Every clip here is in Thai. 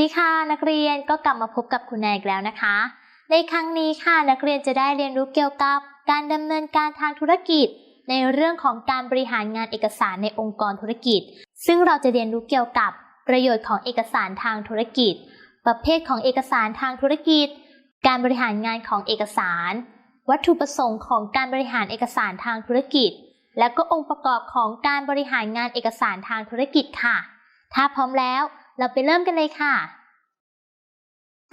วัสดีค่ะนักเรียนก็กลับมาพบกับคุณแนนอีกแล้วนะคะ ในครั้งนี้ค่ะนักเรียนจะได้เรียนรู้เกี่ยวกับการดำเนินการทางธุรกิจ ในเรื่องของการบริหารงานเอกสารในองค์กรธุรกิจ ซึ่งเราจะเรียนรู้เกี่ยวกับประโยชน์ของเอกสารทางธุรกิจ ประเภทของเอกสารทางธุรกิจ การบริหารงานของเอกสาร วัตถุประสงค์ของการบริหารเอกสารทางธุรกิจ และก็องค์ประกอบของการบริหารงานเอกสารทางธุรกิจค่ะ ถ้าพร้อมแล้วเราไปเริ่มกันเลยค่ะ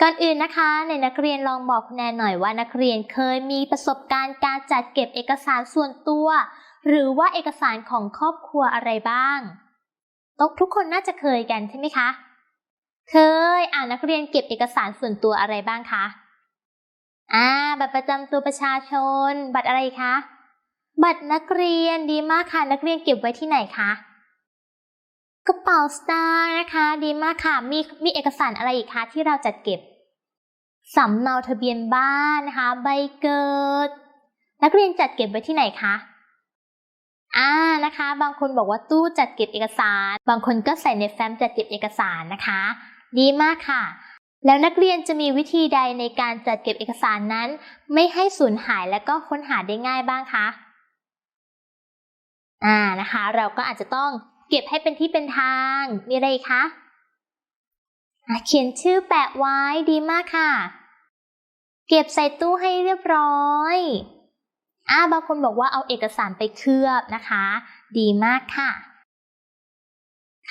ก่อนอื่นนะคะในนักเรียนลองบอกคุณแนนหน่อยว่านักเรียนเคยมีประสบการณ์การจัดเก็บเอกสารส่วนตัว หรือว่าเอกสารของครอบครัวอะไรบ้างตกทุกคนน่าจะเคยกันใช่ไหมคะ เคยอ่านักเรียนเก็บเอกสารส่วนตัวอะไรบ้างคะอ่าบัตรประจำตัวประชาชน บัตรอะไรคะ บัตรนักเรียนดีมากค่ะนักเรียนเก็บไว้ที่ไหนคะ กระเป๋าสตางค์นะคะดีมากค่ะ มีมีเอกสารอะไรอีกคะที่เราจัดเก็บสำเนาทะเบียนบ้านนะคะ ใบเกิด นักเรียนจัดเก็บไว้ที่ไหนคะอ่านะคะ บางคนบอกว่าตู้จัดเก็บเอกสาร บางคนก็ใส่ในแฟ้มจัดเก็บเอกสารนะคะ ดีมากค่ะ แล้วนักเรียนจะมีวิธีใดในการจัดเก็บเอกสารนั้น ไม่ให้สูญหายและก็ค้นหาได้ง่ายบ้างคะอ่านะคะ เราก็อาจจะต้อง เก็บให้เป็นที่เป็นทาง มีอะไรอีกคะอะเขียนชื่อแปะไว้ดีมากค่ะ เก็บใส่ตู้ให้เรียบร้อยอ่าบางคนบอกว่าเอาเอกสารไปเคลือบนะคะ ดีมากค่ะ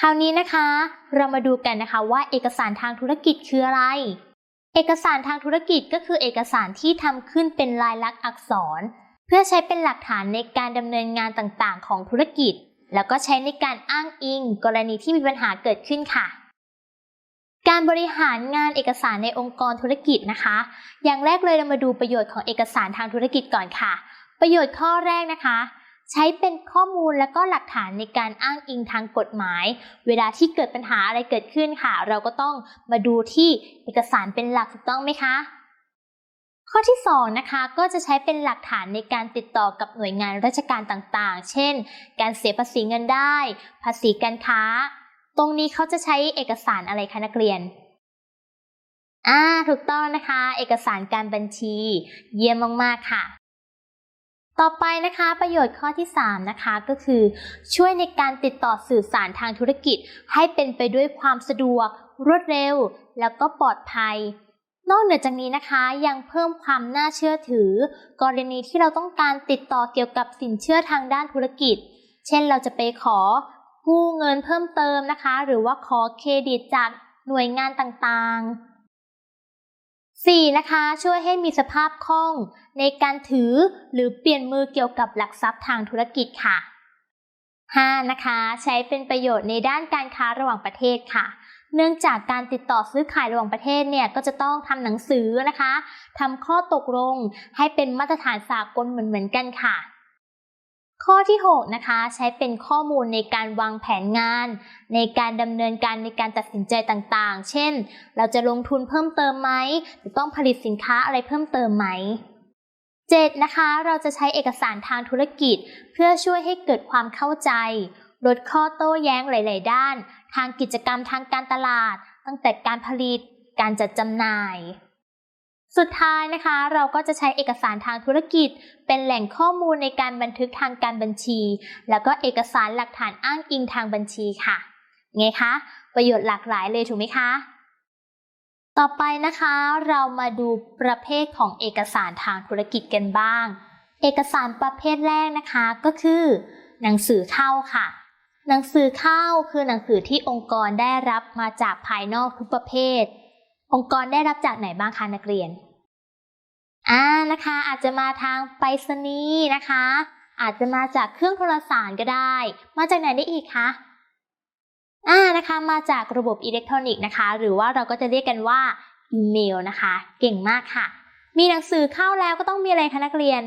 คราวนี้นะคะ เรามาดูกันนะคะว่าเอกสารทางธุรกิจคืออะไร เอกสารทางธุรกิจก็คือเอกสารที่ทำขึ้นเป็นลายลักษณ์อักษร เพื่อใช้เป็นหลักฐานในการดำเนินงานต่างๆ ของธุรกิจ แล้วก็ใช้ในการอ้างอิง กรณีที่มีปัญหาเกิดขึ้นค่ะ การบริหารงานเอกสารในองค์กรธุรกิจนะคะ อย่างแรกเลยเรามาดูประโยชน์ของเอกสารทางธุรกิจก่อนค่ะ ประโยชน์ข้อแรกนะคะ ใช้เป็นข้อมูลและก็หลักฐานในการอ้างอิงทางกฎหมาย เวลาที่เกิดปัญหาอะไรเกิดขึ้นค่ะ เราก็ต้องมาดูที่เอกสารเป็นหลักถูกต้องไหมคะ ข้อที่2นะคะก็จะใช้เป็นหลักฐานในการติดต่อกับหน่วยงานราชการต่างๆ เช่น การเสียภาษีเงินได้ ภาษีการค้า ตรงนี้เขาจะใช้เอกสารอะไรคะนักเรียนอ่าถูกต้องนะคะ เอกสารการบัญชี เยี่ยมมากๆค่ะ ต่อไปนะคะประโยชน์ข้อที่ 3 นะคะก็คือ ช่วยในการติดต่อสื่อสารทางธุรกิจ ให้เป็นไปด้วยความสะดวก รวดเร็ว แล้วก็ปลอดภัย นอกเหนือจากนี้นะคะยังเพิ่มความน่าเชื่อถือ กรณีที่เราต้องการติดต่อเกี่ยวกับสินเชื่อทางด้านธุรกิจ เช่นเราจะไปขอกู้เงินเพิ่มเติมนะคะ หรือว่าขอเครดิตจากหน่วยงานต่างๆ 4. นะคะ ช่วยให้มีสภาพคล่องในการถือหรือเปลี่ยนมือเกี่ยวกับหลักทรัพย์ทางธุรกิจค่ะ 5. นะคะ ใช้เป็นประโยชน์ในด้านการค้าระหว่างประเทศค่ะ เนื่องจากการติดต่อซื้อขายระหว่างประเทศเนี่ยก็จะต้องทำหนังสือนะคะทำข้อตกลงให้เป็นมาตรฐานสากลเหมือนๆกันค่ะ ข้อที่ 6 นะคะใช้เป็นข้อมูลในการวางแผนงาน ในการดำเนินการในการตัดสินใจต่างๆ เช่น เราจะลงทุนเพิ่มเติมไหมหรือต้องผลิตสินค้าอะไรเพิ่มเติมไหม 7. นะคะเราจะใช้เอกสารทางธุรกิจ เพื่อช่วยให้เกิดความเข้าใจลดข้อโต้แย้งหลาย ๆ ด้าน ทางกิจกรรมทางการตลาด ตั้งแต่การผลิต การจัดจำหน่าย สุดท้ายนะคะ เราก็จะใช้เอกสารทางธุรกิจ เป็นแหล่งข้อมูลในการบันทึกทางการบัญชี แล้วก็เอกสารหลักฐานอ้างอิงทางบัญชีค่ะไงคะประโยชน์หลากหลายเลยถูกไหมคะต่อไปนะคะเรามาดูประเภทของเอกสารทางธุรกิจกันบ้าง เอกสารประเภทแรกนะคะก็คือ หนังสือเข้าค่ะ หนังสือเข้าคือหนังสือที่องค์กรได้รับมาจากภายนอกทุกประเภท องค์กรได้รับจากไหนบ้างคะนักเรียนอ่านะคะ อาจจะมาทางไปรษณีย์นะคะ อาจจะมาจากเครื่องโทรสารก็ได้ มาจากไหนได้อีกคะอ่านะคะมาจากระบบอิเล็กทรอนิกส์นะคะ หรือว่าเราก็จะเรียกกันว่าอีเมลนะคะ เก่งมากค่ะ มีหนังสือเข้าแล้วก็ต้องมีอะไรคะนักเรียน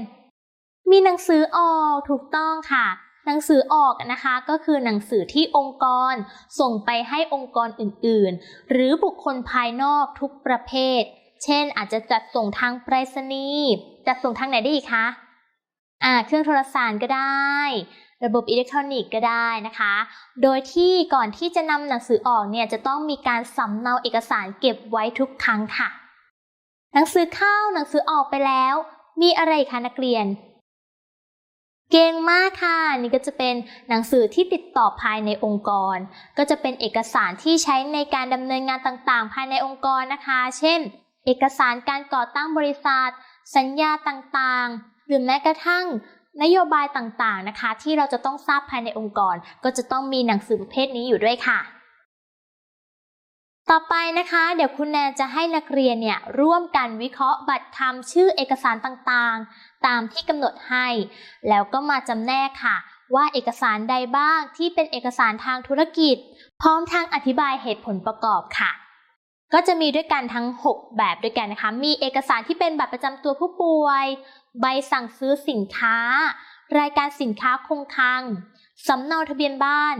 มีหนังสือออกถูกต้องค่ะ หนังสือออกนะคะก็คือหนังสือที่องค์กร ส่งไปให้องค์กรอื่นๆ หรือบุคคลภายนอกทุกประเภท เช่น อาจจะจัดส่งทางไปรษณีย์จัดส่งทางไหนได้อีกคะอ่าเครื่องโทรสารก็ได้ ระบบอิเล็กทรอนิกส์ก็ได้นะคะ โดยที่ก่อนที่จะนำหนังสือออกเนี่ยจะต้องมีการสำเนาเอกสารเก็บไว้ทุกครั้งค่ะ หนังสือเข้าหนังสือออกไปแล้ว มีอะไรคะนักเรียน เก่งมากค่ะ นี่ก็จะเป็นหนังสือที่ติดต่อภายในองค์กร ก็จะเป็นเอกสารที่ใช้ในการดำเนินงานต่างๆ ภายในองค์กรนะคะ เช่น เอกสารการก่อตั้งบริษัท สัญญาต่างๆ หรือแม้กระทั่งนโยบายต่างๆนะคะ ที่เราจะต้องทราบภายในองค์กร ก็จะต้องมีหนังสือประเภทนี้อยู่ด้วยค่ะ ต่อไปนะคะ เดี๋ยวคุณแนนจะให้นักเรียนเนี่ยร่วมกันวิเคราะห์บัตรคำชื่อเอกสารต่างๆ ตามที่กำหนดให้ แล้วก็มาจำแนกค่ะ ว่าเอกสารใดบ้างที่เป็นเอกสารทางธุรกิจ พร้อมทางอธิบายเหตุผลประกอบค่ะ ก็จะมีด้วยกันทั้ง 6 แบบด้วยกันนะคะ มีเอกสารที่เป็นบัตรประจำตัวผู้ป่วย ใบสั่งซื้อสินค้า รายการสินค้าคงคลังสำเนาทะเบียนบ้าน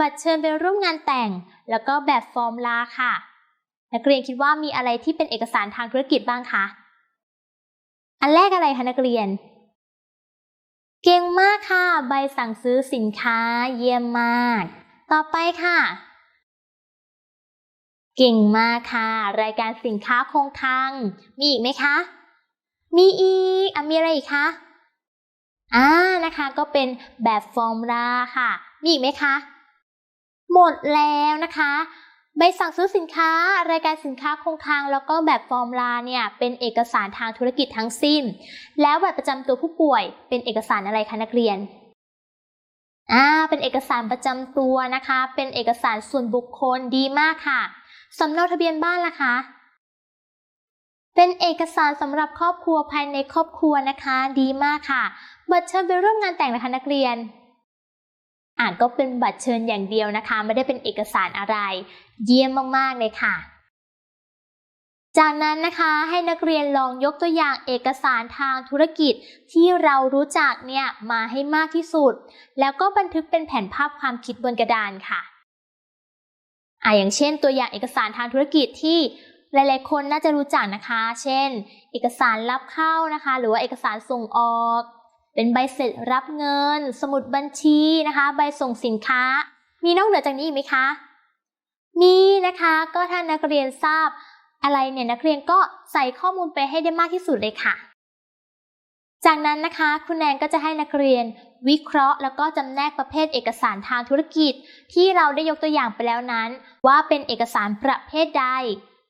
บัตรเชิญไปร่วมงานแต่ง แล้วก็แบบฟอร์มลาค่ะ นักเรียนคิดว่ามีอะไรที่เป็นเอกสารทางธุรกิจบ้างคะ อันแรกอะไรคะนักเรียน เก่งมากค่ะ ใบสั่งซื้อสินค้าเยี่ยมมาก ต่อไปค่ะ เก่งมากค่ะ รายการสินค้าคงคลัง มีอีกไหมคะ มีอีกอมีอะไรอีกคะอ่านะคะ ก็เป็นแบบฟอร์มลาค่ะ มีอีกไหมคะ หมดแล้วนะคะ ใบสั่งซื้อสินค้า รายการสินค้าคงคลังแล้วก็แบบฟอร์มลาเนี่ยเป็นเอกสารทางธุรกิจทั้งสิ้น แล้วบัตรประจำตัวผู้ป่วย เป็นเอกสารอะไรคะนักเรียนอ่าเป็นเอกสารประจำตัวนะคะ เป็นเอกสารส่วนบุคคลดีมากค่ะสำเนาทะเบียนบ้านล่ะคะเป็นเอกสารสำหรับครอบครัวภายในครอบครัวนะคะ ดีมากค่ะบัตรเชิญไปร่วมงานแต่งนะคะนักเรียน อ่านก็เป็นบัตรเชิญอย่างเดียวนะคะ ไม่ได้เป็นเอกสารอะไร เยี่ยมมากๆเลยค่ะ จากนั้นนะคะให้นักเรียนลองยกตัวอย่างเอกสารทางธุรกิจที่เรารู้จักเนี่ยมาให้มากที่สุด แล้วก็บันทึกเป็นแผนภาพความคิดบนกระดานค่ะอ่าอย่างเช่นตัวอย่างเอกสารทางธุรกิจที่หลายๆ คนน่าจะรู้จักนะคะ เช่น เอกสารรับเข้านะคะ หรือว่าเอกสารส่งออก เป็นใบเสร็จรับเงิน สมุดบัญชีนะคะ ใบส่งสินค้า มีนอกเหนือจากนี้อีกไหมคะ มีนะคะก็ถ้านักเรียนทราบอะไรเนี่ยนักเรียนก็ใส่ข้อมูลไปให้ได้มากที่สุดเลยค่ะ จากนั้นนะคะคุณแนนก็จะให้นักเรียนวิเคราะห์ แล้วก็จำแนกประเภทเอกสารทางธุรกิจ ที่เราได้ยกตัวอย่างไปแล้วนั้น ว่าเป็นเอกสารประเภทใด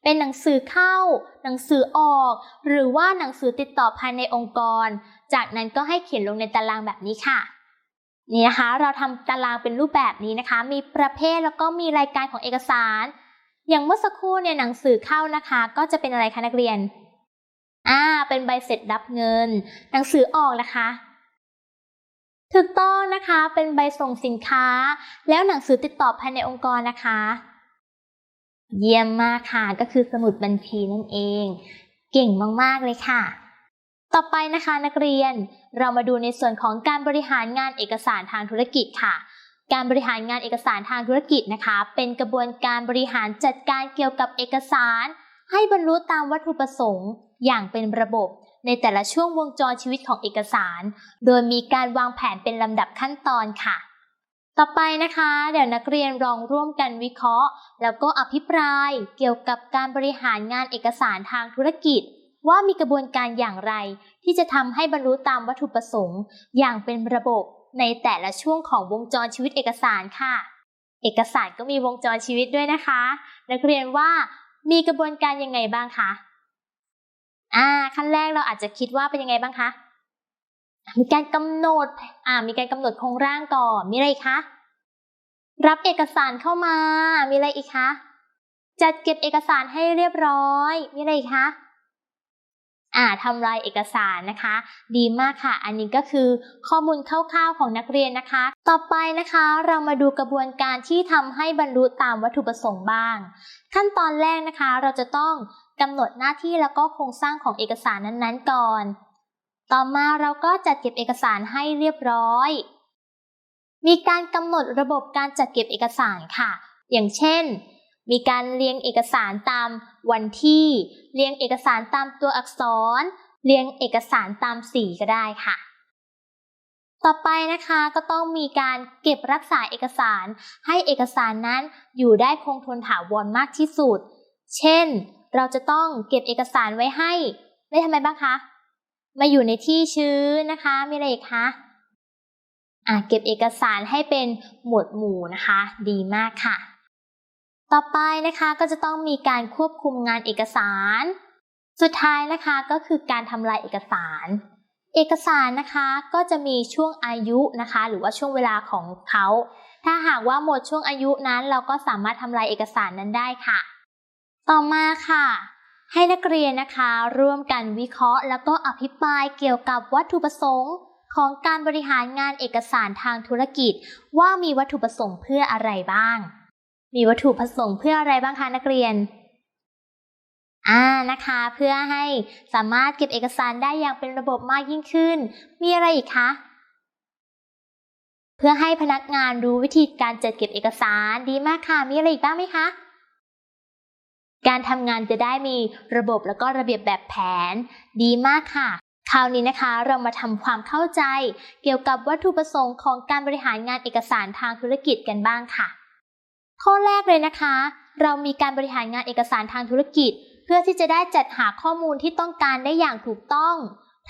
เป็นหนังสือเข้า หนังสือออก หรือว่าหนังสือติดต่อภายในองค์กร จากนั้นก็ให้เขียนลงในตารางแบบนี้ค่ะนี่นะคะ เราทำตารางเป็นรูปแบบนี้นะคะ มีประเภทแล้วก็มีรายการของเอกสาร อย่างเมื่อสักครู่เนี่ยหนังสือเข้านะคะ ก็จะเป็นอะไรคะนักเรียนอ่าเป็นใบเสร็จรับเงิน หนังสือออกนะคะถูกต้องนะคะเป็นใบส่งสินค้า แล้วหนังสือติดต่อภายในองค์กรนะคะ เยี่ยมมากค่ะก็คือสมุดบัญชีนั่นเอง เก่งมากๆเลยค่ะ ต่อไปนะคะนักเรียน เรามาดูในส่วนของการบริหารงานเอกสารทางธุรกิจค่ะ การบริหารงานเอกสารทางธุรกิจนะคะ เป็นกระบวนการบริหารจัดการเกี่ยวกับเอกสาร ให้บรรลุตามวัตถุประสงค์ อย่างเป็นระบบในแต่ละช่วงวงจรชีวิตของเอกสาร โดยมีการวางแผนเป็นลำดับขั้นตอนค่ะ ต่อไปนะคะ เดี๋ยวนักเรียนลองร่วมกันวิเคราะห์ แล้วก็อภิปรายเกี่ยวกับการบริหารงานเอกสารทางธุรกิจ ว่ามีกระบวนการอย่างไร ที่จะทำให้บรรลุตามวัตถุประสงค์ อย่างเป็นระบบในแต่ละช่วงของวงจรชีวิตเอกสารค่ะ เอกสารก็มีวงจรชีวิตด้วยนะคะ นักเรียนว่ามีกระบวนการยังไงบ้างคะอ่าขั้นแรกเราอาจจะคิดว่าเป็นยังไงบ้างคะมีการกำหนดอ่ามีการกำหนดโครงร่างก่อนมีอะไรคะรับเอกสารเข้ามา มีอะไรอีกคะ จัดเก็บเอกสารให้เรียบร้อย มีอะไรอีกคะ อ่าทำลายเอกสารนะคะ ดีมากค่ะ อันนี้ก็คือข้อมูลคร่าวๆของนักเรียนนะคะ ต่อไปนะคะเรามาดูกระบวนการที่ทำให้บรรลุตามวัตถุประสงค์บ้าง ขั้นตอนแรกนะคะ เราจะต้องกำหนดหน้าที่แล้วก็โครงสร้างของเอกสารนั้นๆก่อน ต่อมาเราก็จัดเก็บเอกสารให้เรียบร้อย มีการกำหนดระบบการจัดเก็บเอกสารค่ะ อย่างเช่น มีการเรียงเอกสารตามวันที่ เรียงเอกสารตามตัวอักษร เรียงเอกสารตามสีก็ได้ค่ะ ต่อไปนะคะก็ต้องมีการเก็บรักษาเอกสาร ให้เอกสารนั้นอยู่ได้คงทนถาวรมากที่สุด เช่น เราจะต้องเก็บเอกสารไว้ให้ ได้ทำไมบ้างคะ มาอยู่ในที่ชื้นนะคะ มีอะไรอีกคะอะเก็บเอกสารให้เป็นหมวดหมู่นะคะ ดีมากค่ะ ต่อไปนะคะก็จะต้องมีการควบคุมงานเอกสาร สุดท้ายนะคะก็คือการทำลายเอกสาร เอกสารนะคะก็จะมีช่วงอายุนะคะ หรือว่าช่วงเวลาของเขา ถ้าหากว่าหมดช่วงอายุนั้น เราก็สามารถทำลายเอกสารนั้นได้ค่ะ ต่อมาค่ะ ให้นักเรียนนะคะ ร่วมกันวิเคราะห์ แล้วก็อภิปรายเกี่ยวกับวัตถุประสงค์ของการบริหารงานเอกสารทางธุรกิจ ว่ามีวัตถุประสงค์เพื่ออะไรบ้าง มีวัตถุประสงค์เพื่ออะไรบ้างคะนักเรียน อ่านะคะ เพื่อให้สามารถเก็บเอกสารได้อย่างเป็นระบบมากยิ่งขึ้น มีอะไรอีกคะ เพื่อให้พนักงานรู้วิธีการจัดเก็บเอกสารดีมากค่ะ มีอะไรอีกบ้างไหมคะการทำงานจะได้มีระบบแล้วก็ระเบียบแบบแผน ดีมากค่ะ คราวนี้นะคะเรามาทำความเข้าใจ เกี่ยวกับวัตถุประสงค์ของการบริหารงานเอกสารทางธุรกิจกันบ้างค่ะ ข้อแรกเลยนะคะ เรามีการบริหารงานเอกสารทางธุรกิจ เพื่อที่จะได้จัดหาข้อมูลที่ต้องการได้อย่างถูกต้อง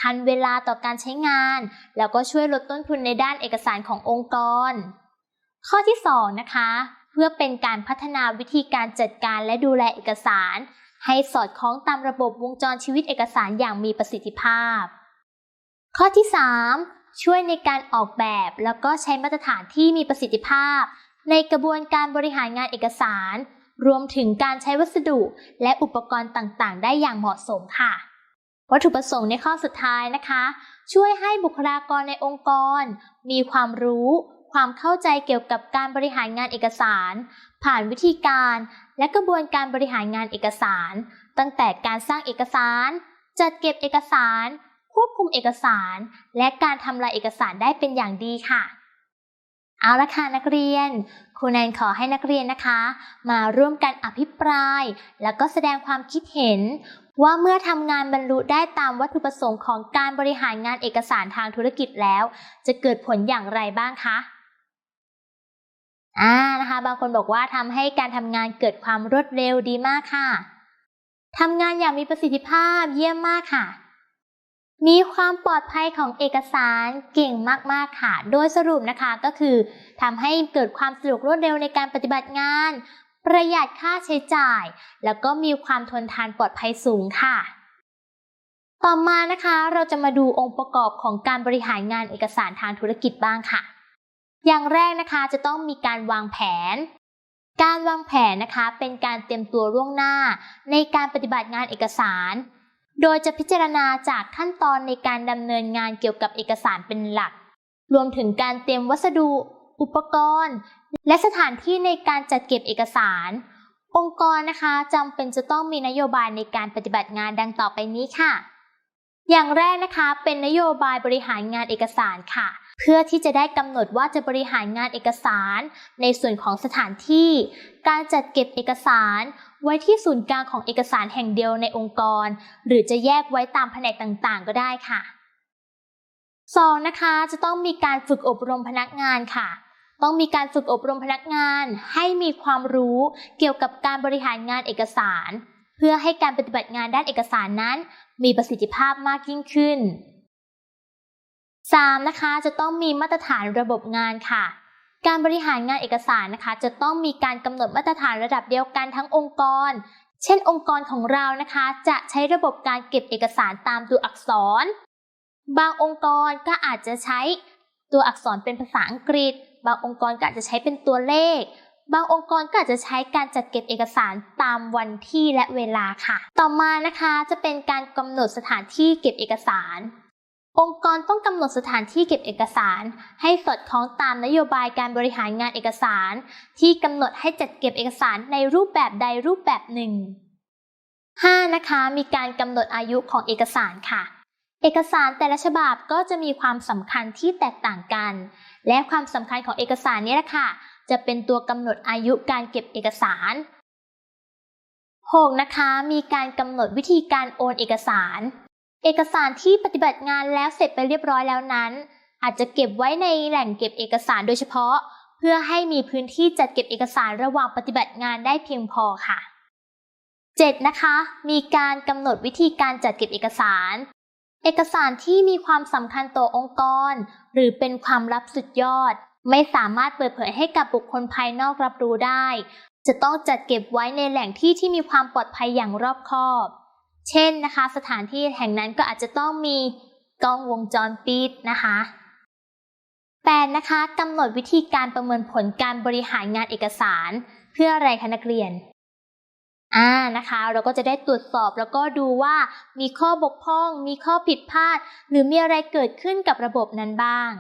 ทันเวลาต่อการใช้งาน แล้วก็ช่วยลดต้นทุนในด้านเอกสารขององค์กร ข้อที่ 2 นะคะ เพื่อเป็นการพัฒนาวิธีการจัดการและดูแลเอกสาร ให้สอดคล้องตามระบบวงจรชีวิตเอกสารอย่างมีประสิทธิภาพ ข้อที่ 3ช่วยในการออกแบบแล้วก็ใช้มาตรฐานที่มีประสิทธิภาพ ในกระบวนการบริหารงานเอกสาร รวมถึงการใช้วัสดุและอุปกรณ์ต่างๆ ได้อย่างเหมาะสมค่ะ วัตถุประสงค์ในข้อสุดท้ายนะคะ ช่วยให้บุคลากรในองค์กร มีความรู้ ความเข้าใจเกี่ยวกับการบริหารงานเอกสาร ผ่านวิธีการ และกระบวนการบริหารงานเอกสาร ตั้งแต่การสร้างเอกสาร จัดเก็บเอกสารควบคุมเอกสาร และการทำลายเอกสารได้เป็นอย่างดีค่ะ เอาละค่ะนักเรียน ครูแนนขอให้นักเรียนนะคะ มาร่วมกันอภิปราย แล้วก็แสดงความคิดเห็น ว่าเมื่อทำงานบรรลุได้ตามวัตถุประสงค์ของการบริหารงานเอกสารทางธุรกิจแล้ว จะเกิดผลอย่างไรบ้างคะอ่านะคะ บางคนบอกว่าทำให้การทำงานเกิดความรวดเร็วดีมากค่ะทำงานอย่างมีประสิทธิภาพเยี่ยมมากค่ะ มีความปลอดภัยของเอกสารเก่งมากๆค่ะ โดยสรุปนะคะก็คือทำให้เกิดความสะดวกรวดเร็วในการปฏิบัติงาน ประหยัดค่าใช้จ่าย แล้วก็มีความทนทานปลอดภัยสูงค่ะ ต่อมานะคะเราจะมาดูองค์ประกอบของการบริหารงานเอกสารทางธุรกิจบ้างค่ะ อย่างแรกนะคะจะต้องมีการวางแผนการวางแผนนะคะเป็นการเตรียมตัวล่วงหน้าในการปฏิบัติงานเอกสาร โดยจะพิจารณาจากขั้นตอนในการดำเนินงานเกี่ยวกับเอกสารเป็นหลัก รวมถึงการเตรียมวัสดุ อุปกรณ์ และสถานที่ในการจัดเก็บเอกสาร องค์กรนะคะจำเป็นจะต้องมีนโยบายในการปฏิบัติงานดังต่อไปนี้ค่ะ อย่างแรกนะคะเป็นนโยบายบริหารงานเอกสารค่ะ เพื่อที่จะได้กำหนดว่าจะบริหารงานเอกสาร ในส่วนของสถานที่ การจัดเก็บเอกสาร ไว้ที่ศูนย์กลางของเอกสารแห่งเดียวในองค์กร หรือจะแยกไว้ตามแผนกต่างๆ ก็ได้ค่ะ 2. นะคะจะต้องมีการฝึกอบรมพนักงานค่ะ ต้องมีการฝึกอบรมพนักงานให้มีความรู้เกี่ยวกับการบริหารงานเอกสาร เพื่อให้การปฏิบัติงานด้านเอกสารนั้น มีประสิทธิภาพมากยิ่งขึ้น 3. นะคะจะต้องมีมาตรฐานระบบงานค่ะ การบริหารงานเอกสารนะคะ จะต้องมีการกำหนดมาตรฐานระดับเดียวกันทั้งองค์กร เช่น องค์กรของเรานะคะ จะใช้ระบบการเก็บเอกสารตามตัวอักษร บางองค์กรก็อาจจะใช้ตัวอักษรเป็นภาษาอังกฤษ บางองค์กรก็อาจจะใช้เป็นตัวเลข บางองค์กรก็อาจจะใช้การจัดเก็บเอกสารตามวันที่และเวลาค่ะ ต่อมานะคะจะเป็นการกำหนดสถานที่เก็บเอกสาร องค์กรต้องกำหนดสถานที่เก็บเอกสาร ให้สอดคล้องตามนโยบายการบริหารงานเอกสาร ที่กำหนดให้จัดเก็บเอกสารในรูปแบบใดรูปแบบหนึ่ง 5. นะคะ มีการกำหนดอายุของเอกสารค่ะ เอกสารแต่ละฉบับก็จะมีความสำคัญที่แตกต่างกัน และความสำคัญของเอกสารนี้แหละค่ะ จะเป็นตัวกำหนดอายุการเก็บเอกสาร 6. นะคะ มีการกำหนดวิธีการโอนเอกสาร เอกสารที่ปฏิบัติงานแล้วเสร็จไปเรียบร้อยแล้วนั้น อาจจะเก็บไว้ในแหล่งเก็บเอกสารโดยเฉพาะ เพื่อให้มีพื้นที่จัดเก็บเอกสารระหว่างปฏิบัติงานได้เพียงพอค่ะ 7. นะคะ มีการกำหนดวิธีการจัดเก็บเอกสาร เอกสารที่มีความสำคัญต่อองค์กร หรือเป็นความลับสุดยอด ไม่สามารถเปิดเผยให้กับบุคคลภายนอกรับรู้ได้ จะต้องจัดเก็บไว้ในแหล่งที่ที่มีความปลอดภัยอย่างรอบคอบ เช่นนะคะ สถานที่แห่งนั้นก็อาจจะต้องมีกล้องวงจรปิดนะคะ 8. นะคะกำหนดวิธีการประเมินผลการบริหารงานเอกสาร เพื่ออะไรคะนักเรียนอ่านะคะ เราก็จะได้ตรวจสอบแล้วก็ดูว่ามีข้อบกพร่อง มีข้อผิดพลาด หรือมีอะไรเกิดขึ้นกับระบบนั้นบ้าง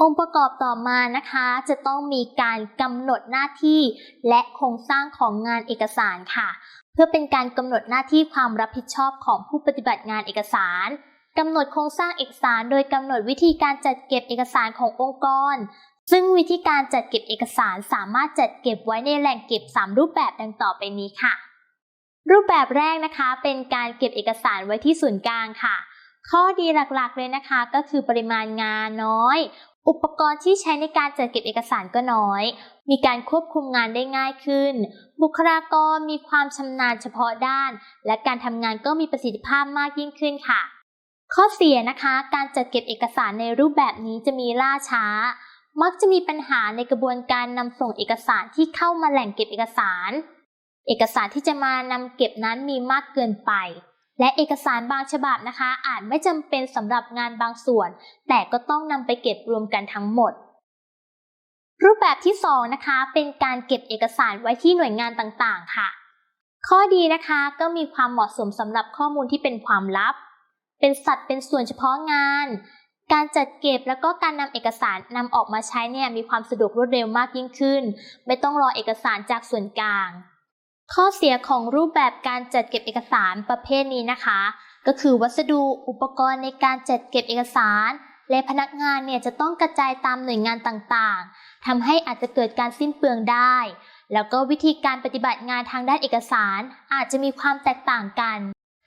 องค์ประกอบต่อมานะคะจะต้องมีการกำหนดหน้าที่ และโครงสร้างของงานเอกสารค่ะ เพื่อเป็นการกำหนดหน้าที่ความรับผิดชอบของผู้ปฏิบัติงานเอกสารกำหนดโครงสร้างเอกสาร โดยกำหนดวิธีการจัดเก็บเอกสารขององค์กร ซึ่งวิธีการจัดเก็บเอกสารสามารถจัดเก็บไว้ในแหล่งเก็บ 3 รูปแบบดังต่อไปนี้ค่ะ รูปแบบแรกนะคะ เป็นการเก็บเอกสารไว้ที่ศูนย์กลางค่ะ ข้อดีหลักๆเลยนะคะ ก็คือปริมาณงานน้อย อุปกรณ์ที่ใช้ในการจัดเก็บเอกสารก็น้อย มีการควบคุมงานได้ง่ายขึ้น บุคลากรมีความชำนาญเฉพาะด้าน และการทำงานก็มีประสิทธิภาพมากยิ่งขึ้นค่ะ ข้อเสียนะคะ การจัดเก็บเอกสารในรูปแบบนี้จะมีล่าช้า มักจะมีปัญหาในกระบวนการนำส่งเอกสารที่เข้ามาแหล่งเก็บเอกสาร เอกสารที่จะมานำเก็บนั้นมีมากเกินไป และเอกสารบางฉบับนะคะ อาจไม่จำเป็นสำหรับงานบางส่วน แต่ก็ต้องนำไปเก็บรวมกันทั้งหมด รูปแบบที่ 2 นะคะ เป็นการเก็บเอกสารไว้ที่หน่วยงานต่างๆ ค่ะ ข้อดีนะคะก็มีความเหมาะสมสำหรับข้อมูลที่เป็นความลับ เป็นสัตว์เป็นส่วนเฉพาะงาน การจัดเก็บแล้วก็การนำเอกสารนำออกมาใช้เนี่ยมีความสะดวกรวดเร็วมากยิ่งขึ้น ไม่ต้องรอเอกสารจากส่วนกลาง ข้อเสียของรูปแบบการจัดเก็บเอกสารประเภทนี้นะคะ ก็คือวัสดุอุปกรณ์ในการจัดเก็บเอกสาร และพนักงานเนี่ยจะต้องกระจายตามหน่วยงานต่างๆทำให้อาจจะเกิดการสิ้นเปลืองได้ แล้วก็วิธีการปฏิบัติงานทางด้านเอกสาร อาจจะมีความแตกต่างกัน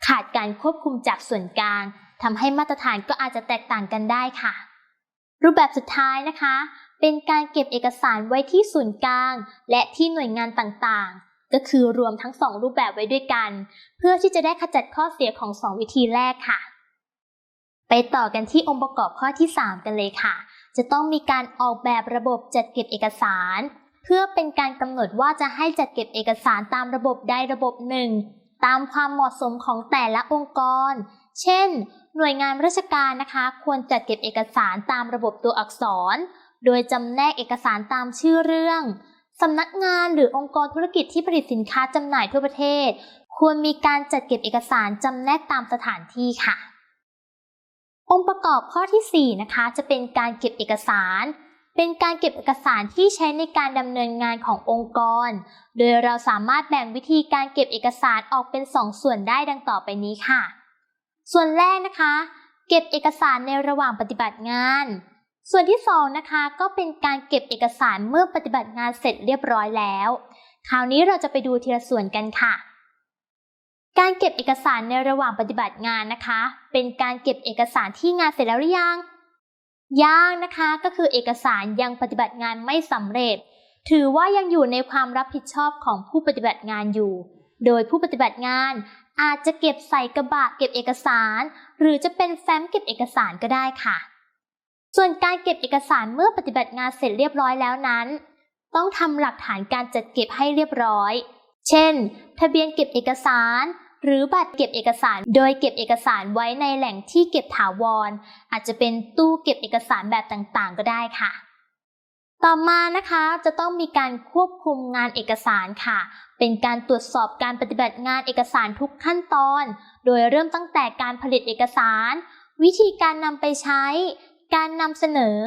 ขาดการควบคุมจากส่วนกลางทำให้มาตรฐานก็อาจจะแตกต่างกันได้ค่ะ รูปแบบสุดท้ายนะคะ เป็นการเก็บเอกสารไว้ที่ศูนย์กลาง และที่หน่วยงานต่างๆ ก็คือรวมทั้งสองรูปแบบไว้ด้วยกัน เพื่อที่จะได้ขจัดข้อเสียของสองวิธีแรกค่ะ ไปต่อกันที่องค์ประกอบข้อที่ 3 กันเลยค่ะ จะต้องมีการออกแบบระบบจัดเก็บเอกสาร เพื่อเป็นการกำหนดว่าจะให้จัดเก็บเอกสารตามระบบใดระบบหนึ่ง ตามความเหมาะสมของแต่ละองค์กร เช่น หน่วยงานราชการนะคะ ควรจัดเก็บเอกสารตามระบบตัวอักษร โดยจำแนกเอกสารตามชื่อเรื่อง สำนักงานหรือองค์กรธุรกิจที่ผลิตสินค้าจำหน่ายทั่วประเทศ ควรมีการจัดเก็บเอกสารจำแนกตามสถานที่ค่ะ องค์ประกอบข้อที่ 4 นะคะ จะเป็นการเก็บเอกสาร เป็นการเก็บเอกสารที่ใช้ในการดำเนินงานขององค์กร โดยเราสามารถแบ่งวิธีการเก็บเอกสารออกเป็น 2 ส่วนได้ดังต่อไปนี้ค่ะ ส่วนแรกนะคะ เก็บเอกสารในระหว่างปฏิบัติงาน ส่วนที่2นะคะก็เป็นการเก็บเอกสารเมื่อปฏิบัติงานเสร็จเรียบร้อยแล้ว คราวนี้เราจะไปดูทีละส่วนกันค่ะ การเก็บเอกสารในระหว่างปฏิบัติงานนะคะ เป็นการเก็บเอกสารที่งานเสร็จแล้วหรือยังยังนะคะก็คือเอกสารยังปฏิบัติงานไม่สำเร็จ ถือว่ายังอยู่ในความรับผิดชอบของผู้ปฏิบัติงานอยู่ โดยผู้ปฏิบัติงานอาจจะเก็บใส่กระบะเก็บเอกสาร หรือจะเป็นแฟ้มเก็บเอกสารก็ได้ค่ะ ส่วนการเก็บเอกสารเมื่อปฏิบัติงานเสร็จเรียบร้อยแล้วนั้น ต้องทำหลักฐานการจัดเก็บให้เรียบร้อย เช่น ทะเบียนเก็บเอกสาร หรือบัตรเก็บเอกสาร โดยเก็บเอกสารไว้ในแหล่งที่เก็บถาวร อาจจะเป็นตู้เก็บเอกสารแบบต่างๆ ก็ได้ค่ะ ต่อมานะคะจะต้องมีการควบคุมงานเอกสารค่ะ เป็นการตรวจสอบการปฏิบัติงานเอกสารทุกขั้นตอน โดยเริ่มตั้งแต่การผลิตเอกสารวิธีการนำไปใช้ การนำเสนอ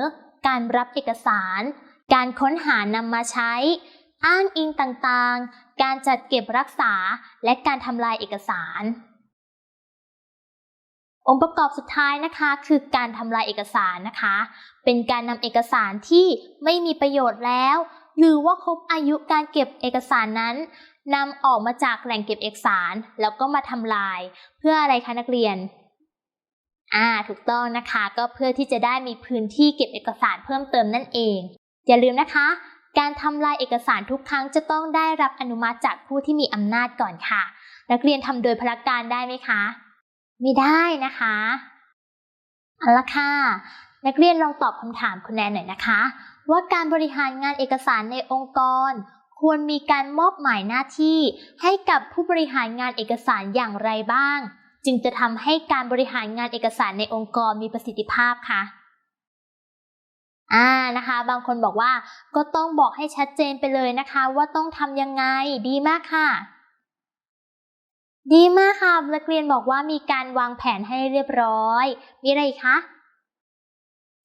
การรับเอกสาร การค้นหานำมาใช้ อ้างอิงต่างๆ การจัดเก็บรักษา และการทำลายเอกสาร องค์ประกอบสุดท้ายนะคะ คือการทำลายเอกสารนะคะ เป็นการนำเอกสารที่ไม่มีประโยชน์แล้ว หรือว่าครบอายุการเก็บเอกสารนั้นนำออกมาจากแหล่งเก็บเอกสาร แล้วก็มาทำลาย เพื่ออะไรคะนักเรียน อ่าถูกต้องนะคะ ก็เพื่อที่จะได้มีพื้นที่เก็บเอกสารเพิ่มเติมนั่นเอง อย่าลืมนะคะ การทำลายเอกสารทุกครั้งจะต้องได้รับอนุมัติจากผู้ที่มีอำนาจก่อนค่ะ นักเรียนทำโดยพละการได้ไหมคะ ไม่ได้นะคะเอาละค่ะ นักเรียนลองตอบคำถามคุณแนนหน่อยนะคะ ว่าการบริหารงานเอกสารในองค์กร ควรมีการมอบหมายหน้าที่ ให้กับผู้บริหารงานเอกสารอย่างไรบ้าง จึงจะทำให้การบริหารงานเอกสารในองค์กรมีประสิทธิภาพคะอ่านะคะ บางคนบอกว่าก็ต้องบอกให้ชัดเจนไปเลยนะคะ ว่าต้องทำยังไงดีมากค่ะ ดีมากค่ะนักเรียนบอกว่ามีการวางแผนให้เรียบร้อย มีอะไรคะ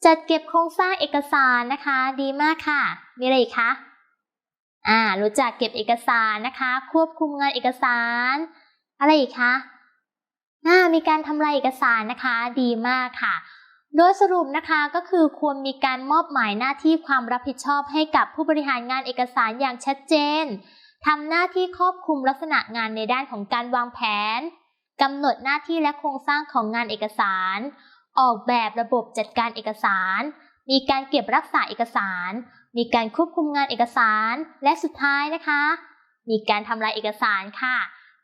จัดเก็บโครงสร้างเอกสารนะคะ ดีมากค่ะ มีอะไรคะอ่ารู้จักเก็บเอกสารนะคะ ควบคุมงานเอกสาร อะไรอีกคะ มีการทำลายเอกสารนะคะดีมากค่ะ โดยสรุปนะคะก็คือควรมีการมอบหมายหน้าที่ความรับผิดชอบให้กับผู้บริหารงานเอกสารอย่างชัดเจนทำหน้าที่ครอบคลุมลักษณะงานในด้านของการวางแผนกำหนดหน้าที่และโครงสร้างของงานเอกสาร ออกแบบระบบจัดการเอกสาร มีการเก็บรักษาเอกสาร มีการควบคุมงานเอกสาร และสุดท้ายนะคะ มีการทำลายเอกสารค่ะ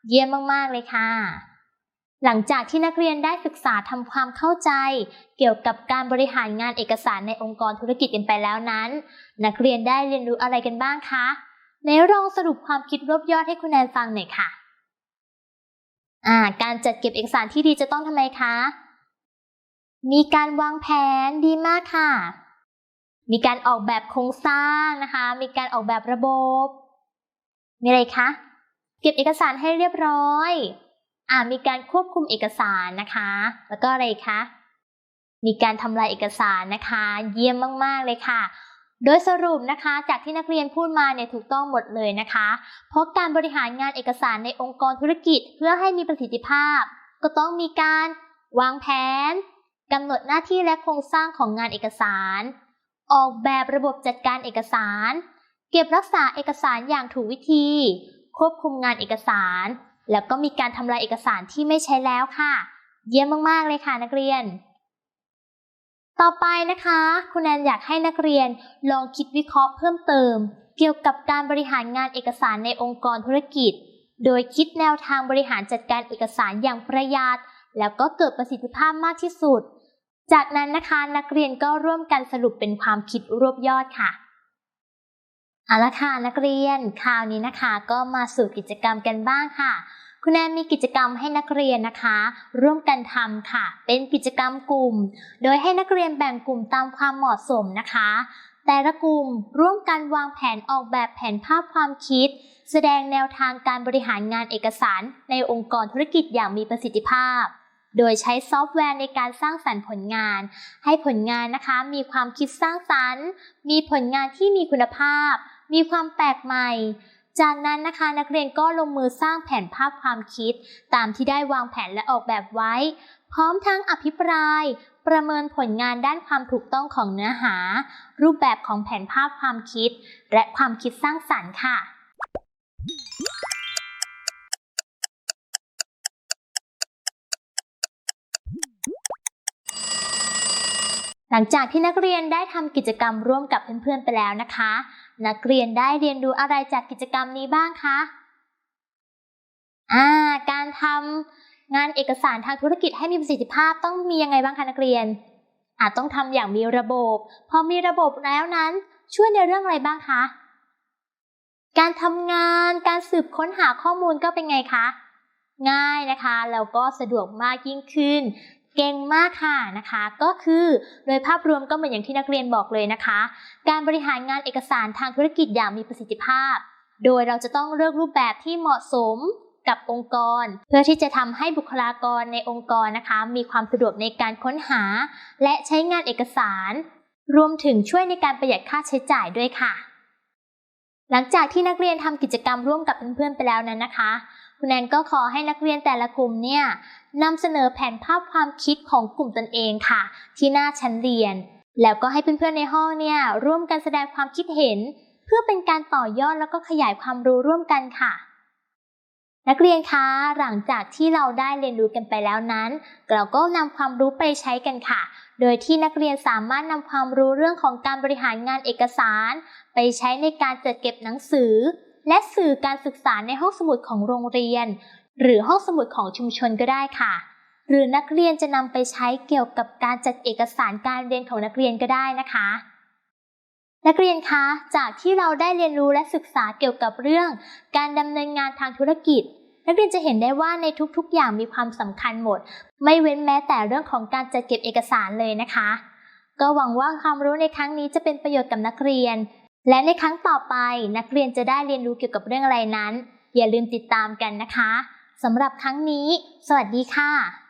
เยี่ยมมาก ๆ เลยค่ะ หลังจากที่นักเรียนได้ศึกษาทำความเข้าใจ เกี่ยวกับการบริหารงานเอกสารในองค์กรธุรกิจกันไปแล้วนั้น นักเรียนได้เรียนรู้อะไรกันบ้างคะในลองสรุปความคิดรวบยอดให้คุณแนนฟังหน่อยค่ะอ่าการจัดเก็บเอกสารที่ดีจะต้องทำไมคะ มีการวางแผนดีมากค่ะ มีการออกแบบโครงสร้างนะคะ มีการออกแบบระบบ มีอะไรคะ เก็บเอกสารให้เรียบร้อย อ่ามีการควบคุมเอกสารนะคะ แล้วก็อะไรคะ มีการทำลายเอกสารนะคะ เยี่ยมมาก ๆ เลยค่ะโดยสรุปนะคะจากที่นักเรียนพูดมาเนี่ยถูกต้องหมดเลยนะคะ เพราะการบริหารงานเอกสารในองค์กรธุรกิจเพื่อให้มีประสิทธิภาพ ก็ต้องมีการวางแผนกำหนดหน้าที่และโครงสร้างของงานเอกสาร ออกแบบระบบจัดการเอกสาร เก็บรักษาเอกสารอย่างถูกวิธี ควบคุมงานเอกสาร แล้วก็มีการทำลายเอกสารที่ไม่ใช้แล้วค่ะ เยี่ยมมากๆเลยค่ะนักเรียน ต่อไปนะคะ คุณแอนอยากให้นักเรียนลองคิดวิเคราะห์เพิ่มเติม เกี่ยวกับการบริหารงานเอกสารในองค์กรธุรกิจ โดยคิดแนวทางบริหารจัดการเอกสารอย่างประหยัดแล้วก็เกิดประสิทธิภาพมากที่สุด จากนั้นนะคะนักเรียนก็ร่วมกันสรุปเป็นความคิดรวบยอดค่ะ เอาละค่ะนักเรียนคราวนี้นะคะก็มาสู่กิจกรรมกันบ้างค่ะ คุณแอนมีกิจกรรมให้นักเรียนนะคะ ร่วมกันทำค่ะ เป็นกิจกรรมกลุ่ม โดยให้นักเรียนแบ่งกลุ่มตามความเหมาะสมนะคะ แต่ละกลุ่มร่วมกันวางแผนออกแบบแผนภาพความคิด แสดงแนวทางการบริหารงานเอกสาร ในองค์กรธุรกิจอย่างมีประสิทธิภาพ โดยใช้ซอฟต์แวร์ในการสร้างสรรค์ผลงาน ให้ผลงานนะคะมีความคิดสร้างสรรค์ มีผลงานที่มีคุณภาพ มีความแปลกใหม่ จากนั้นนะคะนักเรียนก็ลงมือสร้างแผนภาพความคิด ตามที่ได้วางแผนและออกแบบไว้ พร้อมทั้งอภิปราย ประเมินผลงานด้านความถูกต้องของเนื้อหา รูปแบบของแผนภาพความคิด และความคิดสร้างสรรค์ค่ะหลังจากที่นักเรียนได้ทำกิจกรรมร่วมกับเพื่อนๆไปแล้วนะคะ นักเรียนได้เรียนรู้อะไรจากกิจกรรมนี้บ้างคะอ่าการทำงานเอกสารทางธุรกิจให้มีประสิทธิภาพต้องมียังไงบ้างคะนักเรียนอาจต้องทำอย่างมีระบบ พอมีระบบแล้วนั้น ช่วยในเรื่องอะไรบ้างคะ การทำงาน การสืบค้นหาข้อมูลก็เป็นไงคะ ง่ายนะคะ แล้วก็สะดวกมากยิ่งขึ้น เก่งมากค่ะนะคะ ก็คือโดยภาพรวมก็เหมือนอย่างที่นักเรียนบอกเลยนะคะ การบริหารงานเอกสารทางธุรกิจอย่างมีประสิทธิภาพ โดยเราจะต้องเลือกรูปแบบที่เหมาะสมกับองค์กร เพื่อที่จะทำให้บุคลากรในองค์กรนะคะ มีความสะดวกในการค้นหา และใช้งานเอกสาร รวมถึงช่วยในการประหยัดค่าใช้จ่ายด้วยค่ะ หลังจากที่นักเรียนทำกิจกรรมร่วมกับเพื่อนๆไปแล้วนั้นนะคะ คุณแอนก็ขอให้นักเรียนแต่ละกลุ่มเนี่ยนำเสนอแผนภาพความคิดของกลุ่มตนเองค่ะ ที่หน้าชั้นเรียน แล้วก็ให้เพื่อนๆในห้องเนี่ยร่วมกันแสดงความคิดเห็น เพื่อเป็นการต่อยอดแล้วก็ขยายความรู้ร่วมกันค่ะนักเรียนคะหลังจากที่เราได้เรียนรู้กันไปแล้วนั้น เราก็นำความรู้ไปใช้กันค่ะ โดยที่นักเรียนสามารถนำความรู้เรื่องของการบริหารงานเอกสาร ไปใช้ในการจัดเก็บหนังสือ และสื่อการศึกษาในห้องสมุดของโรงเรียน หรือห้องสมุดของชุมชนก็ได้ค่ะ หรือนักเรียนจะนำไปใช้เกี่ยวกับการจัดเอกสารการเรียนของนักเรียนก็ได้นะคะ นักเรียนคะ จากที่เราได้เรียนรู้และศึกษาเกี่ยวกับเรื่อง การดำเนินงานทางธุรกิจ นักเรียนจะเห็นได้ว่าในทุกๆ อย่างมีความสำคัญหมด ไม่เว้นแม้แต่เรื่องของการจัดเก็บเอกสารเลยนะคะ ก็หวังว่าความรู้ในครั้งนี้จะเป็นประโยชน์กับนักเรียน และในครั้งต่อไปนักเรียนจะได้เรียนรู้เกี่ยวกับเรื่องอะไรนั้น อย่าลืมติดตามกันนะคะสำหรับครั้งนี้ สวัสดีค่ะ